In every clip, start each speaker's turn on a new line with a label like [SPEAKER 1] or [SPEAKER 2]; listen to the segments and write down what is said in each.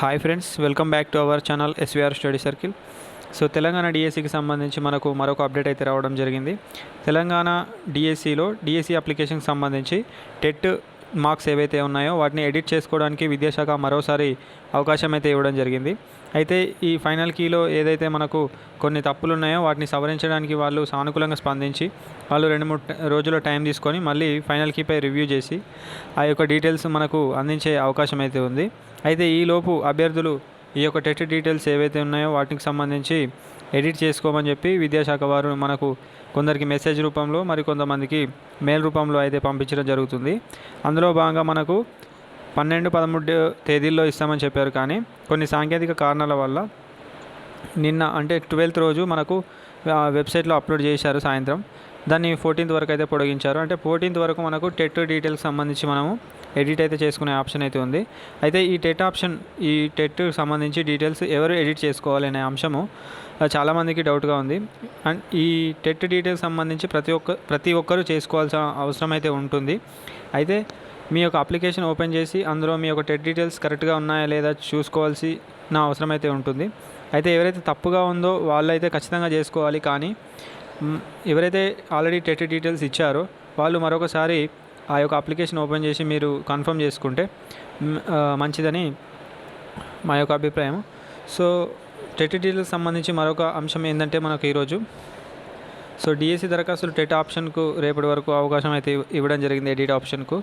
[SPEAKER 1] Hi friends welcome back to our channel SVR study circle so Telangana డిఎస్సికి సంబంధించి మనకు మరొక అప్డేట్ అయితే రావడం జరిగింది. తెలంగాణ డిఎస్సిలో డిఎస్సి అప్లికేషన్కి సంబంధించి టెట్ మార్క్స్ ఏవైతే ఉన్నాయో వాటిని ఎడిట్ చేసుకోవడానికి విద్యాశాఖ మరోసారి అవకాశం అయితే ఇవ్వడం జరిగింది. అయితే ఈ ఫైనల్ కీలో ఏదైతే మనకు కొన్ని తప్పులు ఉన్నాయో వాటిని సవరించడానికి వాళ్ళు సానుకూలంగా స్పందించి వాళ్ళు రెండు మూడు రోజుల టైం తీసుకొని మళ్ళీ ఫైనల్ కీపై రివ్యూ చేసి ఆ యొక్క డీటెయిల్స్ మనకు అందించే అవకాశం అయితే ఉంది. అయితే ఈలోపు అభ్యర్థులు ఈ యొక్క టెట్ డీటెయిల్స్ ఏవైతే ఉన్నాయో వాటికి సంబంధించి ఎడిట్ చేసుకోమని చెప్పి విద్యాశాఖ వారు మనకు కొందరికి మెసేజ్ రూపంలో మరి కొంతమందికి మెయిల్ రూపంలో అయితే పంపించడం జరుగుతుంది. అందులో భాగంగా మనకు పన్నెండు పదమూడు తేదీల్లో ఇస్తామని చెప్పారు కానీ కొన్ని సాంకేతిక కారణాల వల్ల నిన్న అంటే ట్వెల్త్ రోజు మనకు వెబ్సైట్లో అప్లోడ్ చేశారు సాయంత్రం. దాన్ని ఫోర్టీన్త్ వరకు అయితే పొడిగించారు. అంటే ఫోర్టీన్త్ వరకు మనకు టెట్ డీటెయిల్స్ సంబంధించి మనము ఎడిట్ అయితే చేసుకునే ఆప్షన్ అయితే ఉంది. అయితే ఈ టెట్ ఆప్షన్ ఈ టెట్ సంబంధించి డీటెయిల్స్ ఎవరు ఎడిట్ చేసుకోవాలి అనే అంశము చాలామందికి డౌట్గా ఉంది. అండ్ ఈ టెట్ డీటెయిల్స్ సంబంధించి ప్రతి ఒక్క ప్రతి ఒక్కరూ చేసుకోవాల్సిన అవసరం అయితే ఉంటుంది. అయితే మీ యొక్క అప్లికేషన్ ఓపెన్ చేసి అందులో మీ యొక్క టెట్ డీటెయిల్స్ కరెక్ట్గా ఉన్నాయా లేదా చూసుకోవాల్సి నా అవసరం అయితే ఉంటుంది. అయితే ఎవరైతే తప్పుగా ఉందో వాళ్ళైతే ఖచ్చితంగా చేసుకోవాలి. కానీ ఎవరైతే ఆల్రెడీ టెట్ డీటెయిల్స్ ఇచ్చారో వాళ్ళు మరొకసారి ఆ యొక్క అప్లికేషన్ ఓపెన్ చేసి మీరు కన్ఫర్మ్ చేసుకుంటే మంచిదని మా యొక్క అభిప్రాయం సో టెట్ డీటెయిల్స్ సంబంధించి మరొక అంశం ఏంటంటే మనకు ఈరోజు సో డిఎస్సి దరఖాస్తులు టెట్ ఆప్షన్కు రేపటి వరకు అవకాశం అయితే ఇవ్వడం జరిగింది ఎడిట్ ఆప్షన్కు.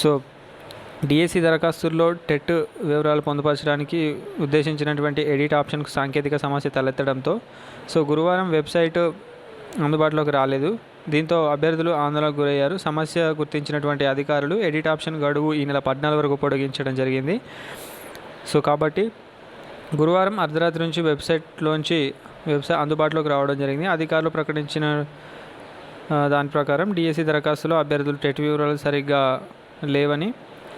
[SPEAKER 1] సో డిఎస్సి దరఖాస్తుల్లో టెట్ వివరాలు పొందుపరచడానికి ఉద్దేశించినటువంటి ఎడిట్ ఆప్షన్కు సాంకేతిక సమస్య తలెత్తడంతో సో గురువారం వెబ్సైట్ అందుబాటులోకి రాలేదు. దీంతో అభ్యర్థులు ఆందోళనకు గురయ్యారు. సమస్య గుర్తించినటువంటి అధికారులు ఎడిట్ ఆప్షన్ గడువు ఈ నెల పద్నాలుగు వరకు పొడిగించడం జరిగింది. సో కాబట్టి గురువారం అర్ధరాత్రి నుంచి వెబ్సైట్లోంచి వెబ్సైట్ అందుబాటులోకి రావడం జరిగింది. అధికారులు ప్రకటించిన దాని ప్రకారం డిఎస్సి దరఖాస్తులో అభ్యర్థులు టెట్ వివరాలు సరిగ్గా లేవని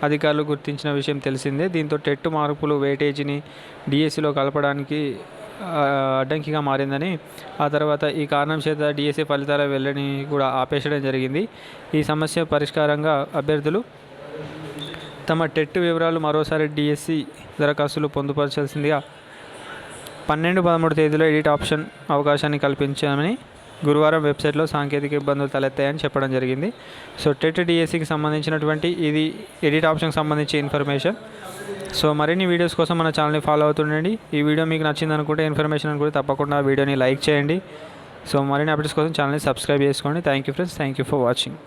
[SPEAKER 1] అధికారులు గుర్తించిన విషయం తెలిసిందే. దీంతో టెట్ మార్పులు వెయిటేజీని డిఎస్సిలో కలపడానికి అడ్డంకిగా మారిందని ఆ తర్వాత ఈ కారణం చేత డిఎస్సి ఫలితాల వెళ్ళని కూడా ఆపేసడం జరిగింది. ఈ సమస్య పరిష్కారంగా అభ్యర్థులు తమ టెట్ వివరాలు మరోసారి డిఎస్సి దరఖాస్తులు పొందుపరచాల్సిందిగా పన్నెండు పదమూడు తేదీలో ఎడిట్ ఆప్షన్ అవకాశాన్ని కల్పించామని గురువారం వెబ్సైట్లో సాంకేతిక ఇబ్బందులు తలెత్తాయని చెప్పడం జరిగింది. సో టెట్ డిఎస్సికి సంబంధించినటువంటి ఇది ఎడిట్ ఆప్షన్కి సంబంధించి ఇన్ఫర్మేషన్. సో మరిన్ని వీడియోస్ కోసం మన ఛానల్ని ఫాలో అవుతుండండి. ఈ వీడియో మీకు నచ్చింది అనుకుంటే ఇన్ఫర్మేషన్ అనుకుంటే తప్పకుండా ఆ వీడియోని లైక్ చేయండి. సో మరిన్ని అప్డేట్స్ కోసం ఛానల్ని సబ్స్క్రైబ్ చేసుకోండి. Thank you friends. Thank you for watching.